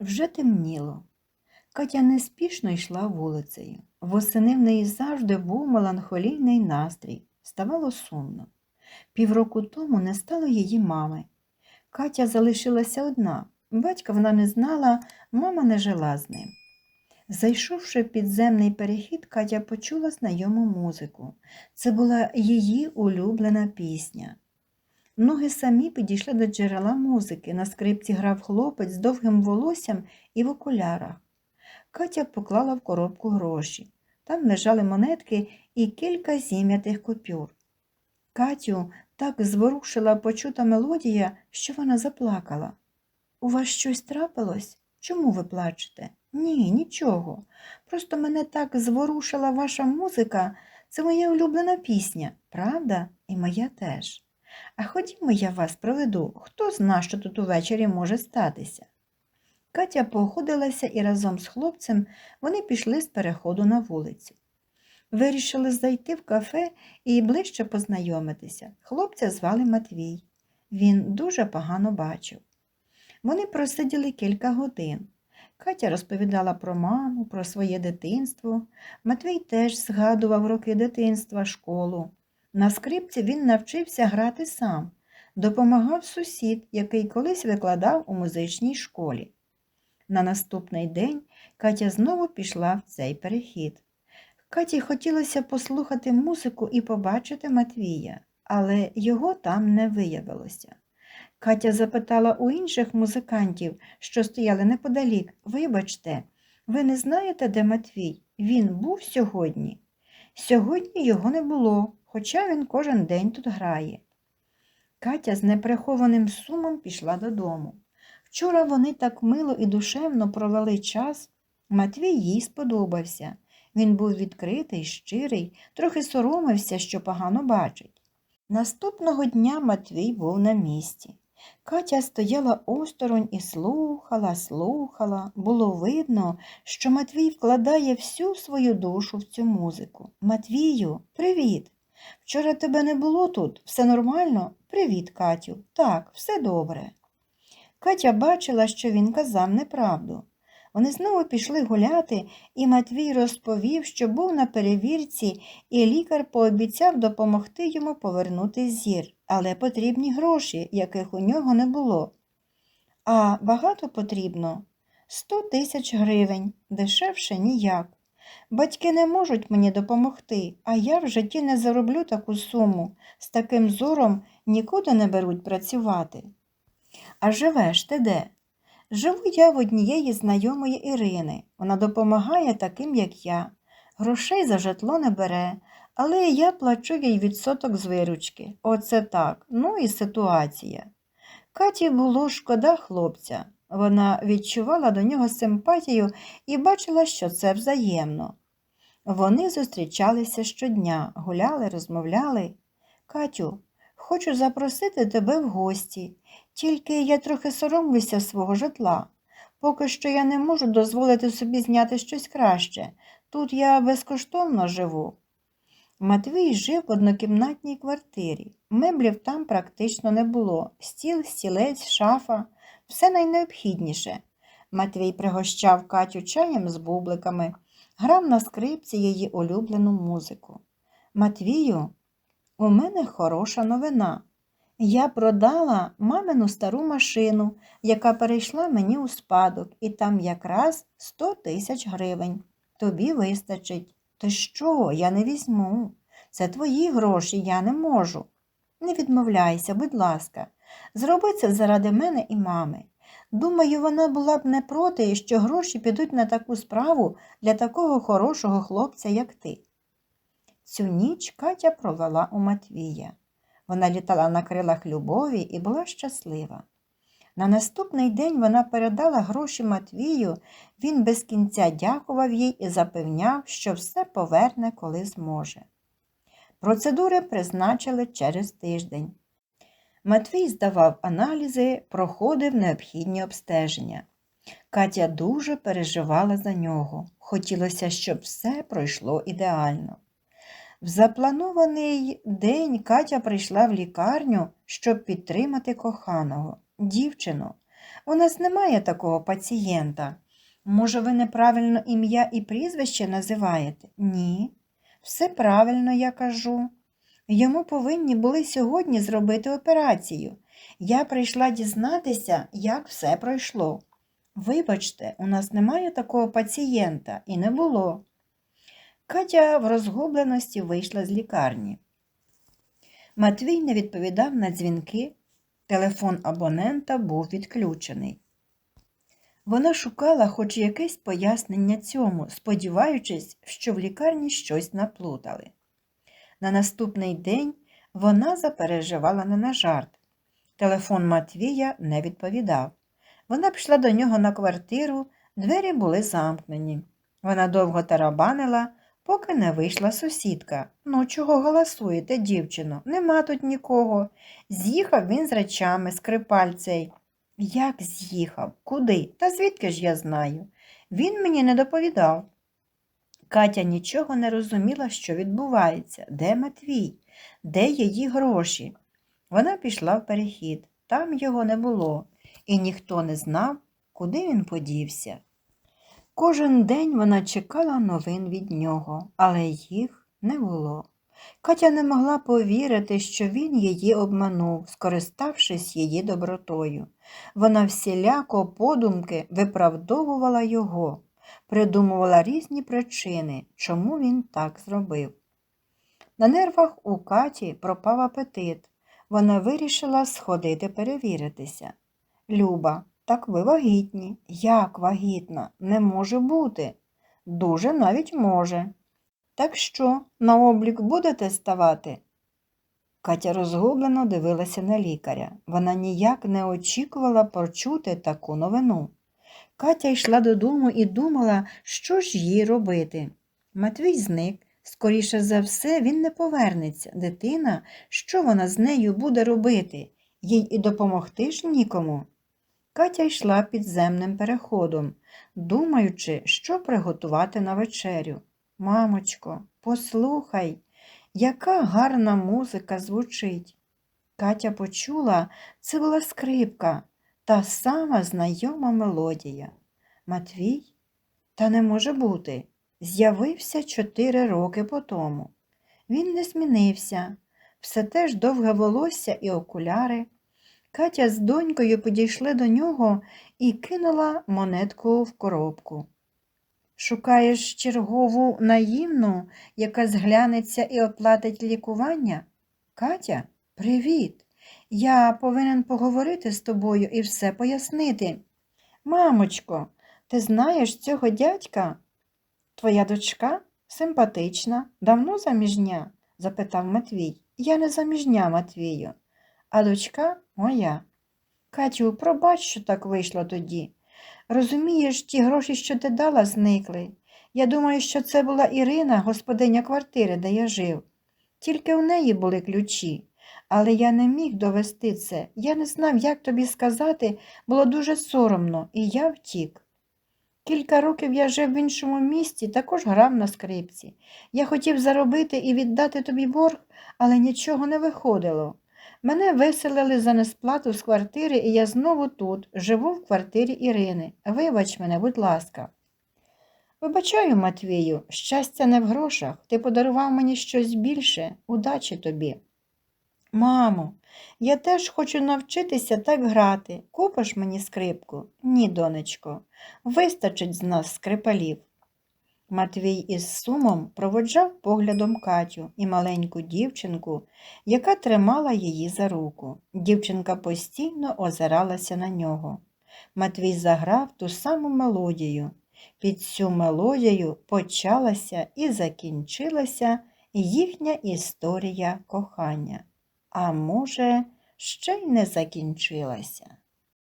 Вже темніло. Катя неспішно йшла вулицею. Восени в неї завжди був меланхолійний настрій. Ставало сумно. Півроку тому не стало її мами. Катя залишилася одна. Батька вона не знала, мама не жила з ним. Зайшовши в підземний перехід, Катя почула знайому музику. Це була її улюблена пісня. Ноги самі підійшли до джерела музики. На скрипці грав хлопець з довгим волоссям і в окулярах. Катя поклала в коробку гроші. Там лежали монетки і кілька зім'ятих купюр. Катю так зворушила почута мелодія, що вона заплакала. У вас щось трапилось? Чому ви плачете? Ні, нічого. Просто мене так зворушила ваша музика. Це моя улюблена пісня, правда? І моя теж. А ходімо, я вас проведу. Хто зна, що тут увечері може статися? Катя походилася і разом з хлопцем вони пішли з переходу на вулицю. Вирішили зайти в кафе і ближче познайомитися. Хлопця звали Матвій. Він дуже погано бачив. Вони просиділи кілька годин. Катя розповідала про маму, про своє дитинство. Матвій теж згадував роки дитинства, школу. На скрипці він навчився грати сам, допомагав сусід, який колись викладав у музичній школі. На наступний день Катя знову пішла в цей перехід. Каті хотілося послухати музику і побачити Матвія, але його там не виявилося. Катя запитала у інших музикантів, що стояли неподалік, вибачте, ви не знаєте, де Матвій? Він був сьогодні? Сьогодні його не було, хоча він кожен день тут грає. Катя з неприхованим сумом пішла додому. Вчора вони так мило і душевно провели час. Матвій їй сподобався. Він був відкритий, щирий, трохи соромився, що погано бачить. Наступного дня Матвій був на місці. Катя стояла осторонь і слухала, слухала. Було видно, що Матвій вкладає всю свою душу в цю музику. Матвію, привіт! Вчора тебе не було тут. Все нормально? Привіт, Катю. Так, все добре. Катя бачила, що він казав неправду. Вони знову пішли гуляти, і Матвій розповів, що був на перевірці, і лікар пообіцяв допомогти йому повернути зір, але потрібні гроші, яких у нього не було. А багато потрібно сто тисяч гривень, дешевше ніяк. Батьки не можуть мені допомогти, а я в житті не зароблю таку суму. З таким зором нікуди не беруть працювати. А живеш ти де? Живу я в однієї знайомої Ірини. Вона допомагає таким, як я. Грошей за житло не бере, але я плачу їй відсоток з виручки. Оце так. Ну і ситуація. Каті було шкода хлопця. Вона відчувала до нього симпатію і бачила, що це взаємно. Вони зустрічалися щодня, гуляли, розмовляли. Катю, хочу запросити тебе в гості. Тільки я трохи соромлюся свого житла. Поки що я не можу дозволити собі зняти щось краще. Тут я безкоштовно живу. Матвій жив в однокімнатній квартирі. Меблів там практично не було. Стіл, стілець, шафа, все найнеобхідніше. Матвій пригощав Катю чаєм з бубликами, грав на скрипці її улюблену музику. Матвію, у мене хороша новина. Я продала мамину стару машину, яка перейшла мені у спадок, і там якраз 100 тисяч гривень. Тобі вистачить. Ти що, я не візьму. Це твої гроші, я не можу. Не відмовляйся, будь ласка, зроби це заради мене і мами. Думаю, вона була б не проти, що гроші підуть на таку справу для такого хорошого хлопця, як ти. Цю ніч Катя провела у Матвія. Вона літала на крилах любові і була щаслива. На наступний день вона передала гроші Матвію, він без кінця дякував їй і запевняв, що все поверне, коли зможе. Процедури призначили через тиждень. Матвій здавав аналізи, проходив необхідні обстеження. Катя дуже переживала за нього. Хотілося, щоб все пройшло ідеально. В запланований день Катя прийшла в лікарню, щоб підтримати коханого, дівчину. У нас немає такого пацієнта. Може, ви неправильно ім'я і прізвище називаєте? Ні. Все правильно, я кажу. Йому повинні були сьогодні зробити операцію. Я прийшла дізнатися, як все пройшло. Вибачте, у нас немає такого пацієнта і не було. Катя в розгубленості вийшла з лікарні. Матвій не відповідав на дзвінки. Телефон абонента був відключений. Вона шукала хоч якесь пояснення цьому, сподіваючись, що в лікарні щось наплутали. На наступний день вона запереживала не на жарт. Телефон Матвія не відповідав. Вона пішла до нього на квартиру, двері були замкнені. Вона довго тарабанила, поки не вийшла сусідка. Ну, чого голосуєте, дівчино? Нема тут нікого. З'їхав він з речами, скрипаль цей. Як з'їхав? Куди? Та звідки ж я знаю? Він мені не доповідав. Катя нічого не розуміла, що відбувається, де Матвій, де її гроші. Вона пішла в перехід, там його не було, і ніхто не знав, куди він подівся. Кожен день вона чекала новин від нього, але їх не було. Катя не могла повірити, що він її обманув, скориставшись її добротою. Вона всіляко подумки виправдовувала його, придумувала різні причини, чому він так зробив. На нервах у Каті пропав апетит. Вона вирішила сходити перевіритися. Люба, так ви вагітні. Як вагітна? Не може бути. Дуже навіть може. Так що, на облік будете ставати? Катя розгублено дивилася на лікаря. Вона ніяк не очікувала почути таку новину. Катя йшла додому і думала, що ж їй робити. Матвій зник. Скоріше за все, він не повернеться. Дитина, що вона з нею буде робити? Їй і допомогти ж нікому. Катя йшла підземним переходом, думаючи, що приготувати на вечерю. Мамочко, послухай, яка гарна музика звучить. Катя почула, це була скрипка, та сама знайома мелодія. Матвій, та не може бути, з'явився чотири роки по тому. Він не змінився, все теж довге волосся і окуляри. Катя з донькою підійшли до нього і кинула монетку в коробку. Шукаєш чергову наївну, яка зглянеться і оплатить лікування? Катя, привіт. Я повинен поговорити з тобою і все пояснити. Мамочко, ти знаєш цього дядька? Твоя дочка симпатична, давно заміжня? запитав Матвій. Я не заміжня, Матвію, а дочка моя. Катю, пробач, що так вийшло тоді. Розумієш, ті гроші, що ти дала, зникли. Я думаю, що це була Ірина, господиня квартири, де я жив. Тільки в неї були ключі, але я не міг довести це. Я не знав, як тобі сказати, було дуже соромно, і я втік. Кілька років я жив в іншому місті, також грав на скрипці. Я хотів заробити і віддати тобі борг, але нічого не виходило. Мене виселили за несплату з квартири, і я знову тут, живу в квартирі Ірини. Вибач мене, будь ласка. Вибачаю, Матвію, щастя не в грошах. Ти подарував мені щось більше, удачі тобі. Мамо, я теж хочу навчитися так грати. Купиш мені скрипку? Ні, донечко, вистачить з нас скрипалів. Матвій із сумом проводжав поглядом Катю і маленьку дівчинку, яка тримала її за руку. Дівчинка постійно озиралася на нього. Матвій заграв ту саму мелодію. Під цю мелодію почалася і закінчилася їхня історія кохання. А може, ще й не закінчилася.